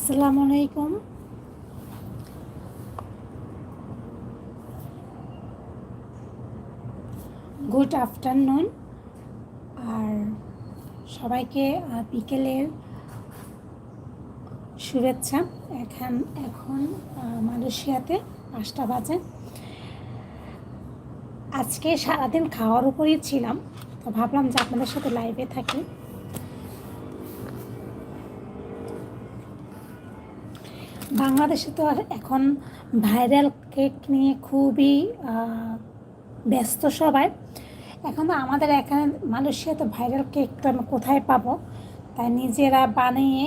আসসালামু আলাইকুম। Good afternoon আর সবাইকে বিকেলের শুভেচ্ছা। এখন এখন মালয়েশিয়াতে পাঁচটা বাজে। আজকে সারাদিন খাওয়ার উপরেই ছিলাম। তো ভাবলাম যে আপনাদের সাথে লাইভে থাকি। বাংলাদেশে তো এখন ভাইরাল কেক নিয়ে খুবই ব্যস্ত সবাই। এখন তো আমাদের এখানে মালয়েশিয়া তো ভাইরাল কেক তো আমি কোথায় পাবো? তাই নিজেরা বানিয়ে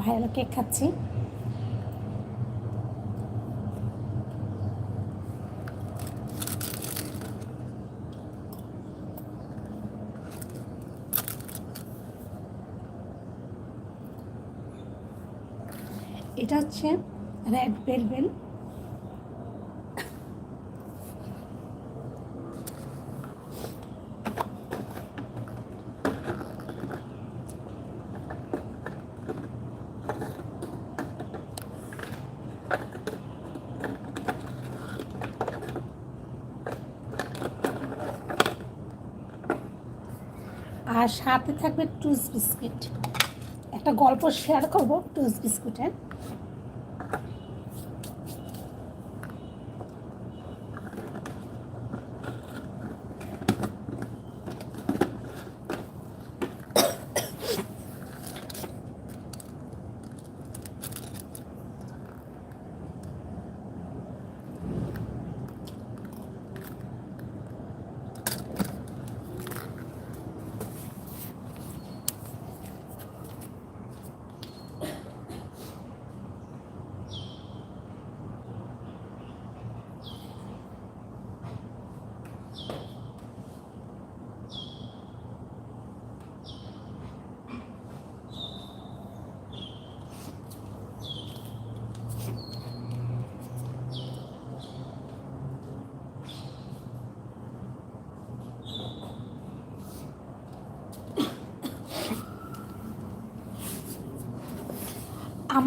ভাইরাল কেক খাচ্ছি। এটা হচ্ছে রেড ভেলভেল আর সাথে থাকবে টুস বিস্কিট একটা গল্প শেয়ার করব টুস বিস্কুটের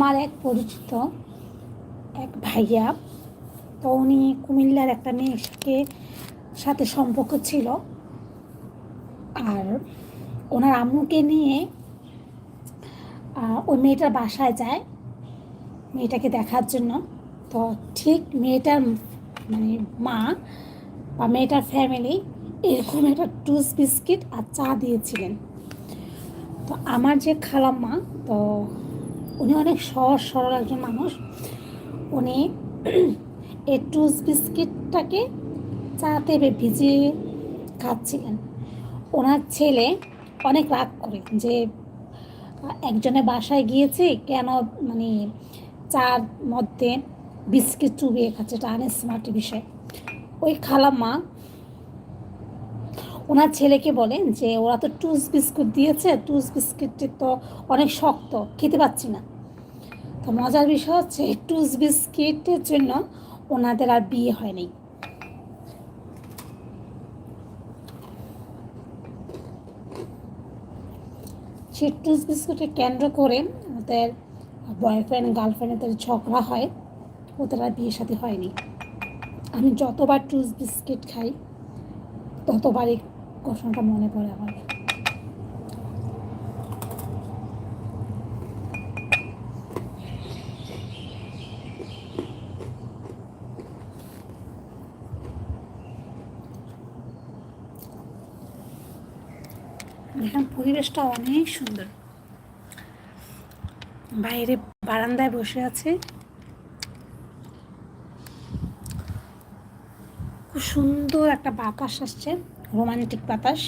আমার এক পরিচিত এক ভাইয়া, তো উনি কুমিল্লার একটা মেয়েকে সাথে সম্পর্ক ছিল। আর ওনার আম্মুকে নিয়ে ওই মেয়েটার বাসায় যায় মেয়েটাকে দেখার জন্য। তো ঠিক মেয়েটার মানে মা বা মেয়েটার ফ্যামিলি এরকম একটা টুস বিস্কিট আর চা দিয়েছিলেন। তো আমার যে খালাম্মা, তো উনি অনেক সহজ সরল একজন মানুষ। উনি এই টুস বিস্কিটটাকে চাতে বে- ভিজিয়ে খাচ্ছিলেন। ওনার ছেলে অনেক রাগ করে যে একজনের বাসায় গিয়েছে, কেন মানে চার মধ্যে বিস্কিট চুবিয়ে খাচ্ছে, এটা আনস্মার্ট বিষয়। ওই খালাম্মা ওনার ছেলেকে বলে যে, ওরা তো টুস বিস্কুট দিয়েছে, টুস বিস্কিটটি তো অনেক শক্ত, খেতে পাচ্ছি না। তো মজার বিষয় হচ্ছে টুস বিস্কিটের জন্য ওনাদের আর বিয়ে হয়নি। সেই টুস বিস্কুটকে কেন্দ্র করে ওদের বয়ফ্রেন্ড গার্লফ্রেন্ডের ঝগড়া হয়, ওদের আর বিয়ে সাথে হয়নি। আমি যতবার টুস বিস্কিট খাই ততবার এই ঘটনাটা মনে পড়ে আমার। পরিবেশটা অনেক সুন্দর। বাইরে বারান্দায় বসে আছে। খুব সুন্দর একটা বাতাস আসছে রোমান্টিক বাতাস।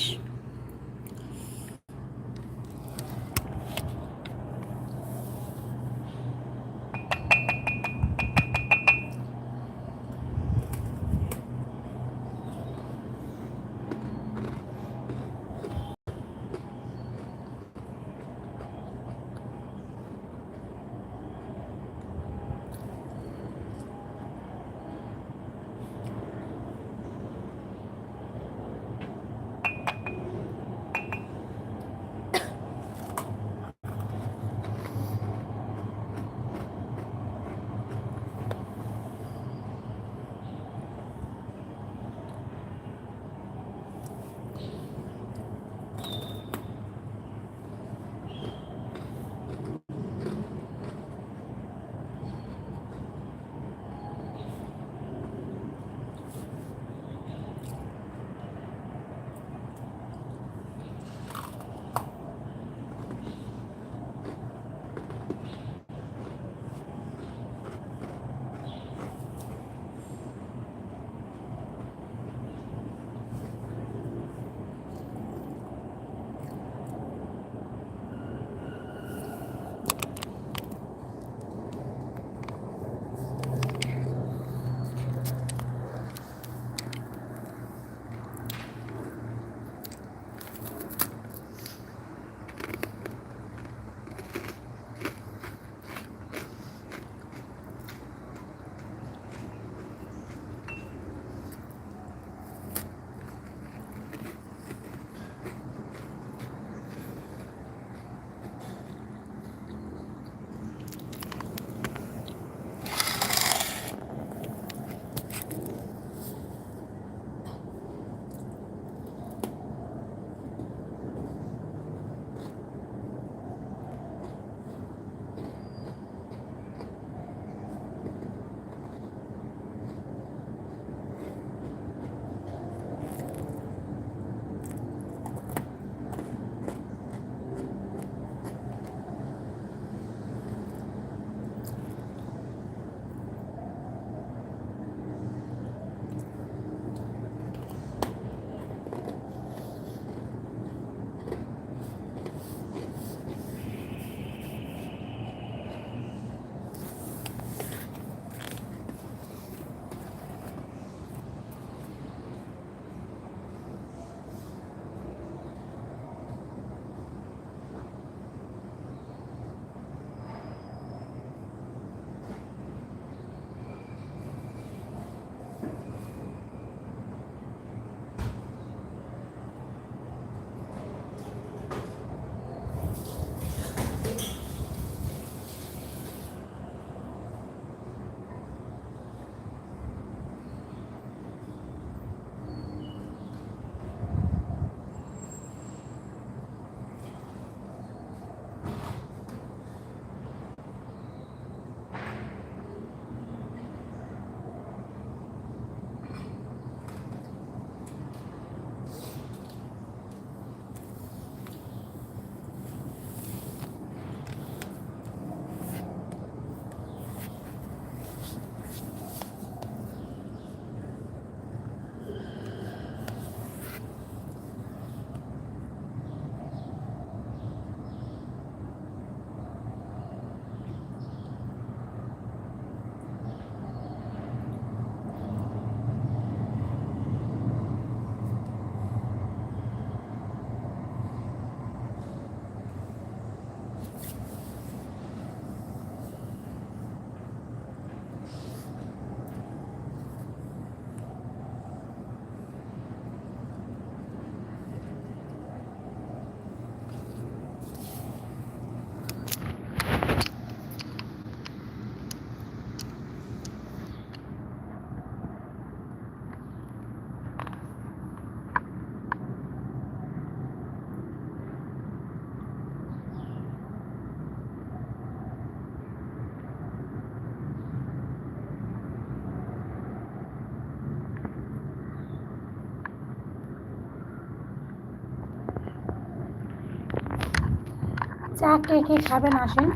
চা কে কে খাবেন আসেন।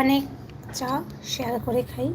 অনেক চা শেয়ার করে খাই।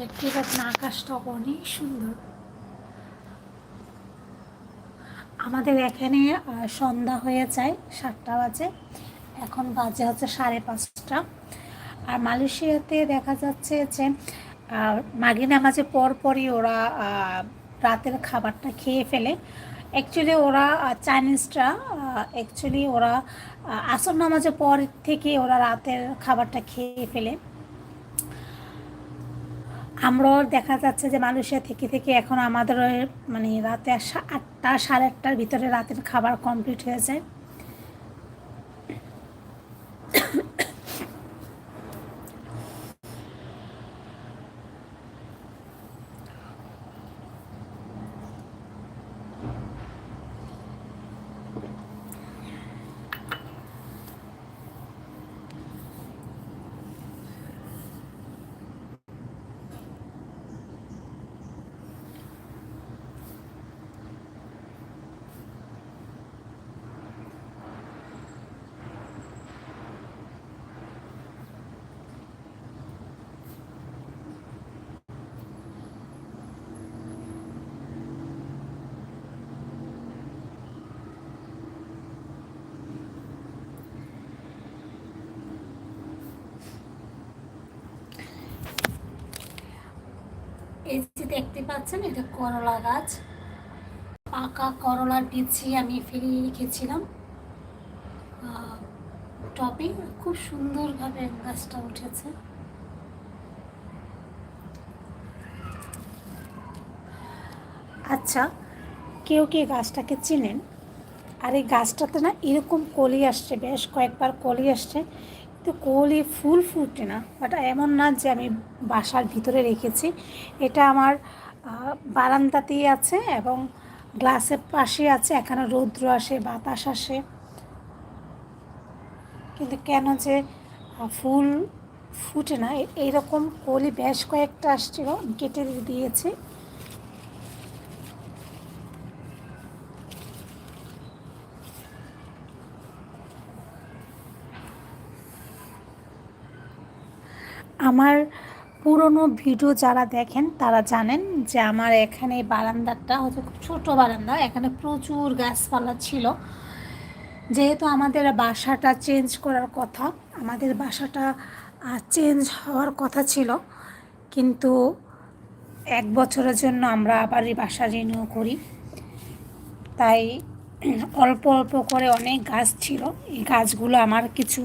দেখতে পাচ্ছেন আকাশটা অনেক সুন্দর। আমাদের এখানে সন্ধ্যা হয়ে যায় সাতটা বাজে। এখন বাজে হচ্ছে সাড়ে পাঁচটা। আর মালয়েশিয়াতে দেখা যাচ্ছে যে আহ, মাগরি নামাজের পর পরই ওরা রাতের খাবারটা খেয়ে ফেলে। অ্যাকচুয়ালি ওরা আহ, চাইনিজরা অ্যাকচুয়ালি ওরা আসর নামাজের পর থেকে ওরা রাতের খাবারটা খেয়ে ফেলে। আমরাও দেখা যাচ্ছে যে মালয়েশিয়া থেকে থেকে এখন আমাদের মানে রাতে আটটা সাড়ে আটটার ভিতরে রাতের খাবার কমপ্লিট হয়ে যায় দেখতে পাচ্ছেন, এটা করলা গাছ। পাকা করলার বিচি আমি ফেলিয়ে রেখেছিলাম। টবে খুব সুন্দরভাবে গাছটা উঠেছে। আচ্ছা কেউ কে গাছটাকে চিনেন? আর এই গাছটাতে না এরকম কলি আসছে, বেশ কয়েকবার কলি আসছে। কিন্তু কলি ফুল ফুটে না, বাট এমন না যে আমি বাসার ভিতরে রেখেছি। এটা আমার বারান্দাতেই আছে এবং গ্লাসের পাশে আছে, এখানে রৌদ্র আসে, বাতাস আসে। কিন্তু কেন যে ফুল ফুটে না এইরকম কলি বেশ কয়েকটা আসছিল কেটে দিয়েছি। আমার পুরনো ভিডিও যারা দেখেন, তারা জানেন যে আমার এখানে বারান্দাটা হচ্ছে খুব ছোটো বারান্দা, এখানে প্রচুর গাছপালা ছিল। যেহেতু আমাদের বাসাটা চেঞ্জ করার কথা, আমাদের বাসাটা চেঞ্জ হওয়ার কথা ছিল, কিন্তু এক বছরের জন্য আমরা আবার এই বাসা রিনিউ করি। তাই অল্প অল্প করে অনেক গাছ ছিল। এই গাছগুলো আমার কিছু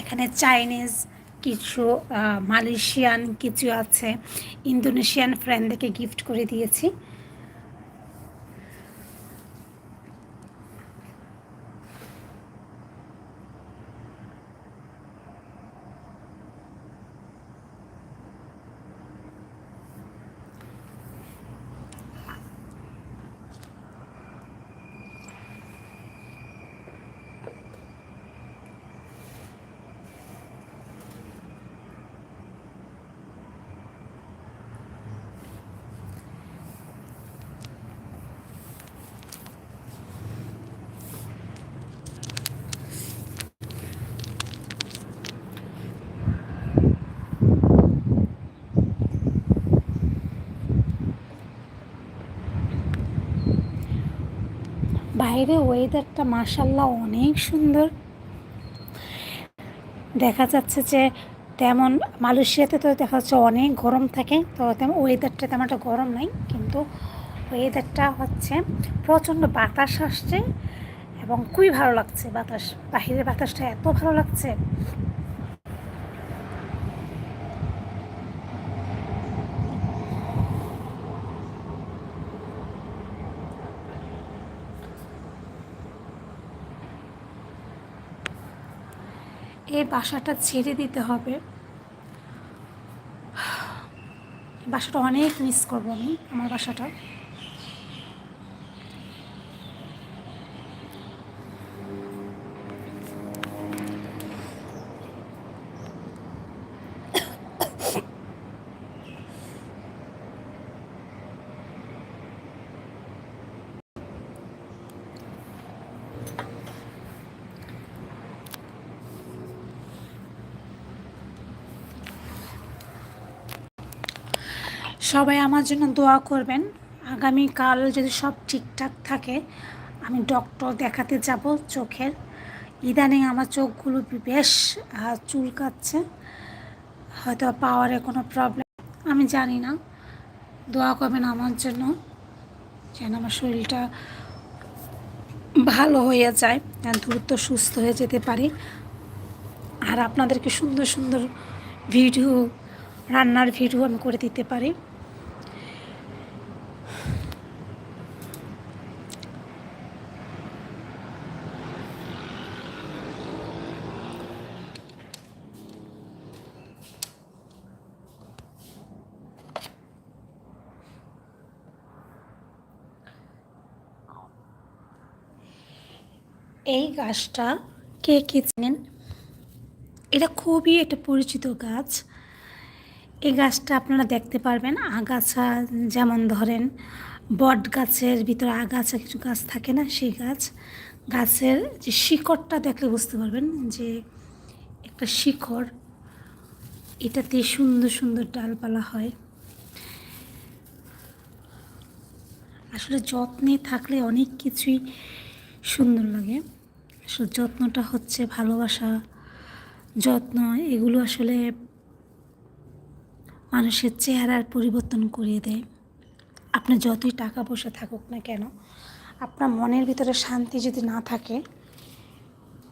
এখানে চাইনিজ কিছু মালয়েশিয়ান কিছু আছে ইন্দোনেশিয়ান ফ্রেন্ডদেরকে গিফট করে দিয়েছি। বাইরে ওয়েদারটা মাসাল্লাহ অনেক সুন্দর। দেখা যাচ্ছে যে তেমন মালয়েশিয়াতে তো দেখা যাচ্ছে অনেক গরম থাকে, তো তেমন ওয়েদারটা তেমন একটা গরম নাই, কিন্তু ওয়েদারটা হচ্ছে প্রচণ্ড বাতাস আসছে এবং খুবই ভালো লাগছে। বাতাস, বাহিরের বাতাসটা এত ভালো লাগছে। এই বাসাটা ছেড়ে দিতে হবে। বাসাটা অনেক মিস করব আমি আমার বাসাটা। সবাই আমার জন্য দোয়া করবেন। আগামীকাল যদি সব ঠিকঠাক থাকে, আমি ডক্টর দেখাতে যাব চোখের। ইদানিং আমার চোখগুলো বেশ চুলকাচ্ছে। হয়তো পাওয়ারে কোনো প্রবলেম, আমি জানি না। দোয়া করবেন আমার জন্য, যেন আমার শরীরটা ভালো হয়ে যায়, যেন দ্রুত সুস্থ হয়ে যেতে পারি। আর আপনাদেরকে সুন্দর সুন্দর ভিডিও, রান্নার ভিডিও আমি করে দিতে পারি। এই গাছটা কে কে চেনেন? এটা খুবই একটা পরিচিত গাছ। এই গাছটা আপনারা দেখতে পারবেন, আগাছা যেমন ধরেন, বট গাছের ভিতরে আগাছা কিছু গাছ থাকে না, সেই গাছ। গাছের যে শিকড়টা দেখলে বুঝতে পারবেন যে একটা শিকড়, এটাতে সুন্দর সুন্দর ডালপালা হয়। আসলে যত্নে থাকলে অনেক কিছুই সুন্দর লাগে। আসলে যত্নটা হচ্ছে ভালোবাসা, যত্ন, এগুলো আসলে মানুষের চেহারার পরিবর্তন করিয়ে দেয়। আপনি যতই টাকা পয়সা থাকুক না কেন, আপনার মনের ভিতরে শান্তি যদি না থাকে,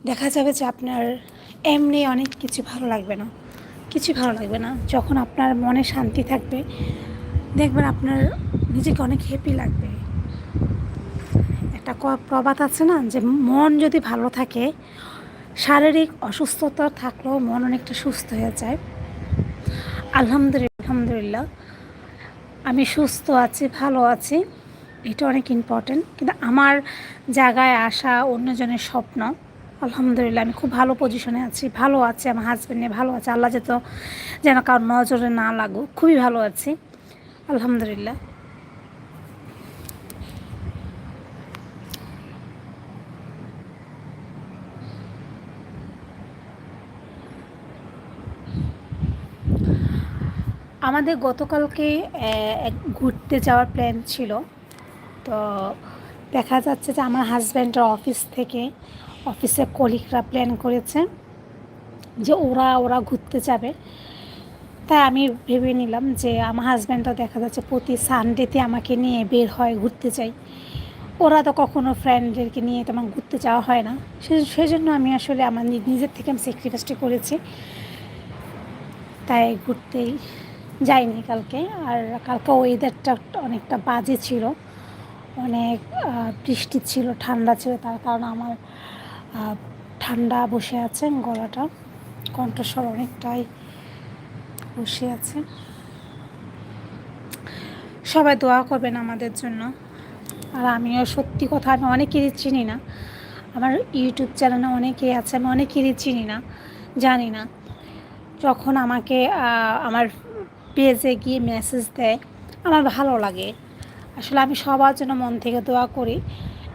দেখা যাবে যে আপনার এমনি অনেক কিছু ভালো লাগবে না। কিছু ভালো লাগবে না। যখন আপনার মনে শান্তি থাকবে, দেখবেন আপনার নিজেকে অনেক হ্যাপি লাগবে। একটা প্রবাদ আছে না, যে মন যদি ভালো থাকে, শারীরিক অসুস্থতা থাকলেও মন অনেকটা সুস্থ হয়ে যায়। আলহামদুলিল্লাহ আলহামদুলিল্লাহ, আমি সুস্থ আছি, ভালো আছি, এটা অনেক ইম্পর্টেন্ট কিন্তু আমার জায়গায় আসা অন্যজনের স্বপ্ন, আলহামদুলিল্লাহ, আমি খুব ভালো পজিশনে আছি, ভালো আছে, আমার হাজব্যান্ড নিয়ে ভালো আছে। আল্লাহ যেত যেন কারোর নজরে না লাগুক, খুবই ভালো আছি, আলহামদুলিল্লাহ। আমাদের গতকালকে এক ঘুরতে যাওয়ার প্ল্যান ছিল। তো দেখা যাচ্ছে যে আমার হাজব্যান্ডরা অফিস থেকে অফিসের কলিগরা প্ল্যান করেছে যে ওরা ওরা ঘুরতে যাবে। তাই আমি ভেবে নিলাম যে আমার হাজব্যান্ডও দেখা যাচ্ছে প্রতি সানডেতে আমাকে নিয়ে বের হয় ঘুরতে যাই। ওরা তো কখনো ফ্রেন্ডদেরকে নিয়ে তেমন ঘুরতে যাওয়া হয় না। সেজন্য আমি আসলে আমার নিজের থেকে আমি স্যাক্রিফাইসটা করেছি। তাই ঘুরতেই যাইনি কালকে, আর কালকে ওয়েদারটা অনেকটা বাজে ছিল। অনেক বৃষ্টি ছিল, ঠান্ডা ছিল, তার কারণে আমার ঠান্ডা বসে আছে গলাটা, কণ্ঠস্বর অনেকটাই বসে আছে। সবাই দোয়া করবেন আমাদের জন্য। আর আমিও সত্যি কথা, আমি অনেকেরই চিনি না। আমার ইউটিউব চ্যানেলে অনেকেই আছে, আমি অনেকেরই চিনি না, জানি না। যখন আমাকে আমার পেজে গিয়ে মেসেজ দেয়, আমার ভালো লাগে। আসলে আমি সবার জন্য মন থেকে দোয়া করি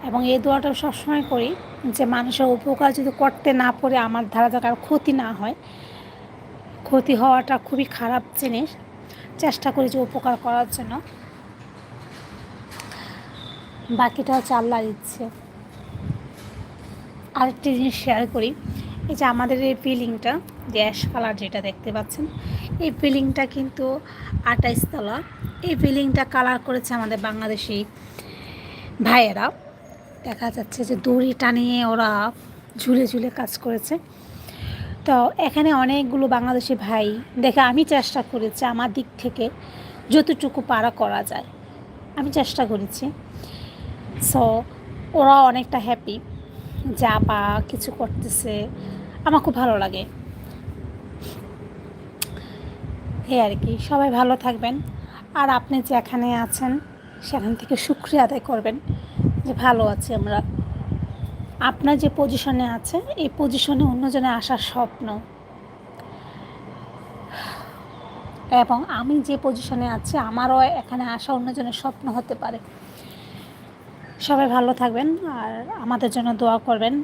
এবং এই দোয়াটা সবসময় করি যে মানুষের উপকার যদি করতে না পারে, আমার ধারা কারও ক্ষতি না হয়। ক্ষতি হওয়াটা খুবই খারাপ জিনিস। চেষ্টা করি যে উপকার করার জন্য। বাকিটা হচ্ছে আল্লাহর ইচ্ছে। আরেকটি জিনিস শেয়ার করি। এই যে আমাদের এই যে অ্যাশ কালার যেটা দেখতে পাচ্ছেন, এই বিল্ডিংটা কিন্তু আটাইশ তলা। এই বিল্ডিংটা কালার করেছে আমাদের বাংলাদেশি ভাইয়েরা। দেখা যাচ্ছে যে দড়ি টানিয়ে ওরা ঝুলে ঝুলে কাজ করেছে। তো এখানে অনেকগুলো বাংলাদেশি ভাই, দেখে আমি চেষ্টা করেছি আমার দিক থেকে যতটুকু পারা করা যায়। আমি চেষ্টা করেছি। সো ওরা অনেকটা হ্যাপি যা পা কিছু করতেছে। আমার খুব ভালো লাগে। এই আর কি, সবাই ভালো থাকবেন। আর আপনি যেখানে আছেন, সেখান থেকে সুক্রিয়া আদায় করবেন যে ভালো আছি আমরা। আপনার যে পজিশনে আছে, এই পজিশনে অন্যজনে আসার স্বপ্ন। এবং আমি যে পজিশনে আছি, আমারও এখানে আসা অন্যজনের স্বপ্ন হতে পারে। সবাই ভালো থাকবেন, আর আমাদের জন্য দোয়া করবেন।